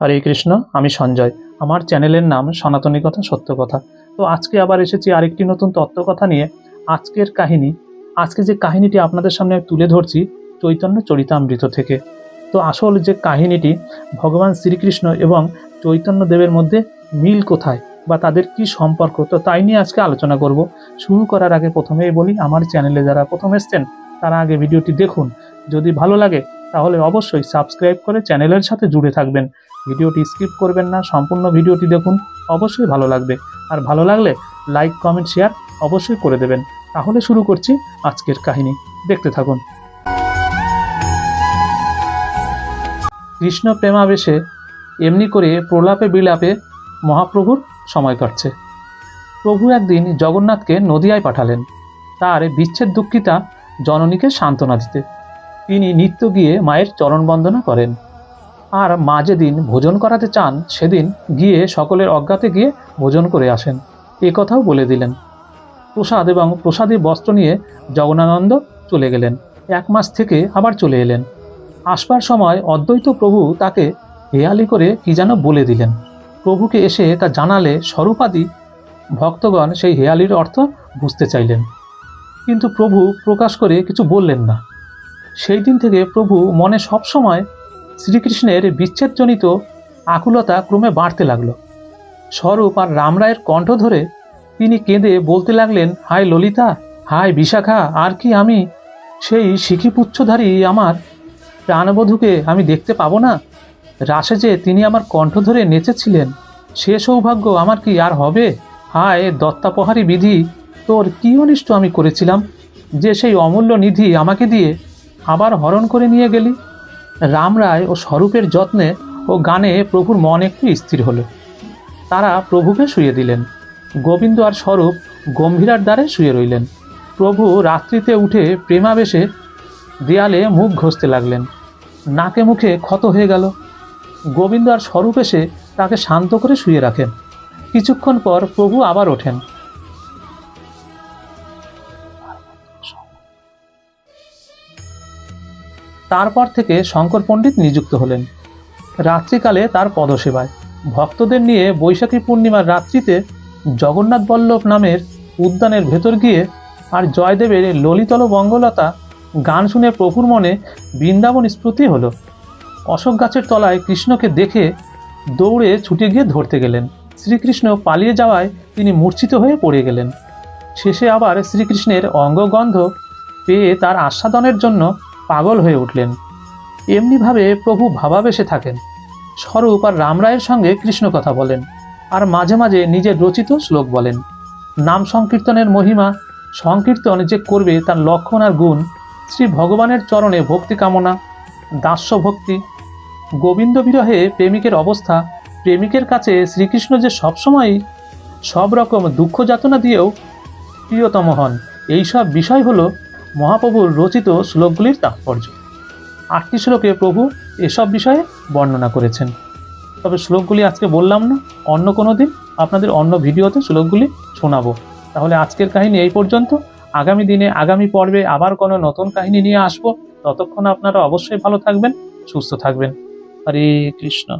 হরে কৃষ্ণ, আমি সঞ্জয়। আমার চ্যানেলের নাম সনাতনী কথা, সত্য কথা। তো আজকে আবার এসেছি আরেকটি নতুন তত্ত্বকথা নিয়ে। আজকের কাহিনী, আজকে যে কাহিনীটি আপনাদের সামনে তুলে ধরছি, চৈতন্য চরিতামৃত থেকে। তো আসল যে কাহিনীটি, ভগবান শ্রীকৃষ্ণ এবং চৈতন্য দেবের মধ্যে মিল কোথায় বা তাদের কি সম্পর্ক, তো তাই নিয়ে আজকে আলোচনা করব। শুরু করার আগে প্রথমেই বলি, আমার চ্যানেলে যারা প্রথম এসছেন, তারা আগে ভিডিওটি দেখুন। যদি ভালো লাগে, তাহলে অবশ্যই সাবস্ক্রাইব করে চ্যানেলের সাথে জুড়ে থাকবেন। ভিডিওটি স্কিপ করবেন না, সম্পূর্ণ ভিডিওটি দেখুন, অবশ্যই ভালো লাগবে। আর ভালো লাগলে লাইক, কমেন্ট, শেয়ার অবশ্যই করে দেবেন। তাহলে শুরু করছি আজকের কাহিনী। দেখতে থাকুন। কৃষ্ণ প্রেমাবেশে এমনি করে প্রলাপে বিলাপে মহাপ্রভুর সময় কাটছে। প্রভু একদিন জগন্নাথকে নদিয়ায় পাঠালেন। তার বিচ্ছেদ দুঃখিতা জননীকে সান্ত্বনা দিতে। তিনি নিত্য গিয়ে মায়ের চরণ বন্দনা করেন। আর মা যেদিন ভোজন করাতে চান, সেদিন গিয়ে সকলের অজ্ঞাতে গিয়ে ভোজন করে আসেন। এ কথাও বলে দিলেন। প্রসাদ এবং প্রসাদী বস্ত্র নিয়ে জগনানন্দ চলে গেলেন। এক মাস থেকে আবার চলে এলেন। আসবার সময় অদ্বৈত প্রভু তাকে হেয়ালি করে কি যেন বলে দিলেন। প্রভুকে এসে তা জানালে স্বরূপাদি ভক্তগণ সেই হেয়ালির অর্থ বুঝতে চাইলেন। কিন্তু প্রভু প্রকাশ করে কিছু বললেন না। সেই দিন থেকে প্রভু মনে সবসময় শ্রীকৃষ্ণের বিচ্ছেদজনিত আকুলতা ক্রমে বাড়তে লাগল। স্বরূপ আর রামরায়ের কণ্ঠ ধরে তিনি কেঁদে বলতে লাগলেন, হায় ললিতা, হায় বিশাখা, আর কি আমি? সেই শিখিপুচ্ছধারী আমার প্রাণবধূকে আমি দেখতে পাবো না? রাসে যে তিনি আমার কণ্ঠ ধরে নেচেছিলেন, সে সৌভাগ্য আমার কি আর হবে? হায় দত্তাপহারী বিধি, তোর কি অনিষ্ট আমি করেছিলাম? যে সেই অমূল্য নিধি আমাকে দিয়ে আবার হরণ করে নিয়ে গেলি? রামরায় ও স্বরূপের যত্নে ও গানে প্রভুর মন একটু স্থির হলো। তারা প্রভুকে শুয়ে দিলেন। গোবিন্দ আর স্বরূপ গম্ভীরার দ্বারে শুয়ে রইলেন। প্রভু রাত্রিতে উঠে প্রেমাবেশে দেয়ালে মুখ ঘষতে লাগলেন। নাকে মুখে ক্ষত হয়ে গেল। গোবিন্দ আর স্বরূপ এসে তাকে শান্ত করে শুয়ে রাখেন। কিছুক্ষণ পর প্রভু আবার ওঠেন। তারপর থেকে শঙ্কর পণ্ডিত নিযুক্ত হলেন। রাত্রিকালে তার পদসেবায়। ভক্তদের নিয়ে বৈশাখী পূর্ণিমার রাত্রিতে জগন্নাথ বল্লভ নামের উদ্যানের ভেতর গিয়ে আর জয়দেবের ললিতল বঙ্গলতা গান শুনে প্রভুর মনে বৃন্দাবন স্মৃতি হলো। অশোক গাছের তলায় কৃষ্ণকে দেখে দৌড়ে ছুটে গিয়ে ধরতে গেলেন। শ্রীকৃষ্ণ পালিয়ে যাওয়ায় তিনি মূর্ছিত হয়ে পড়ে গেলেন। শেষে আবার শ্রীকৃষ্ণের অঙ্গগন্ধ পেয়ে তার আস্বাদনের জন্য পাগল হয়ে উঠলেন। এমনিভাবে প্রভু ভাবাবেশে থাকেন। স্বরূপ আর রামরায়ের সঙ্গে কৃষ্ণ কথা বলেন আর মাঝে মাঝে নিজের রচিত শ্লোক বলেন। নাম সংকীর্তনের মহিমা, সংকীর্তন যে করবে তার লক্ষণ আর গুণ, শ্রী ভগবানের চরণে ভক্তি কামনা, দাস্য ভক্তি। গোবিন্দ বিরহে প্রেমিকের অবস্থা, প্রেমিকের কাছে শ্রীকৃষ্ণ যে সবসময়ই সব রকম দুঃখ যাতনা দিয়েও প্রিয়তম হন। এইসব বিষয় হলো মহাপ্রভুর রচিত শ্লোকগুলির তাৎপর্য। আটটি শ্লোকে প্রভু এসব বিষয়ে বর্ণনা করেছেন। তবে শ্লোকগুলি আজকে বললাম না, অন্য কোনো দিন আপনাদের অন্য ভিডিওতে শ্লোকগুলি শোনাবো। তাহলে আজকের কাহিনী এই পর্যন্ত। আগামী দিনে, আগামী পর্বে আবার কোনো নতুন কাহিনী নিয়ে আসব। ততক্ষণ আপনারা অবশ্যই ভালো থাকবেন, সুস্থ থাকবেন। হরে কৃষ্ণ।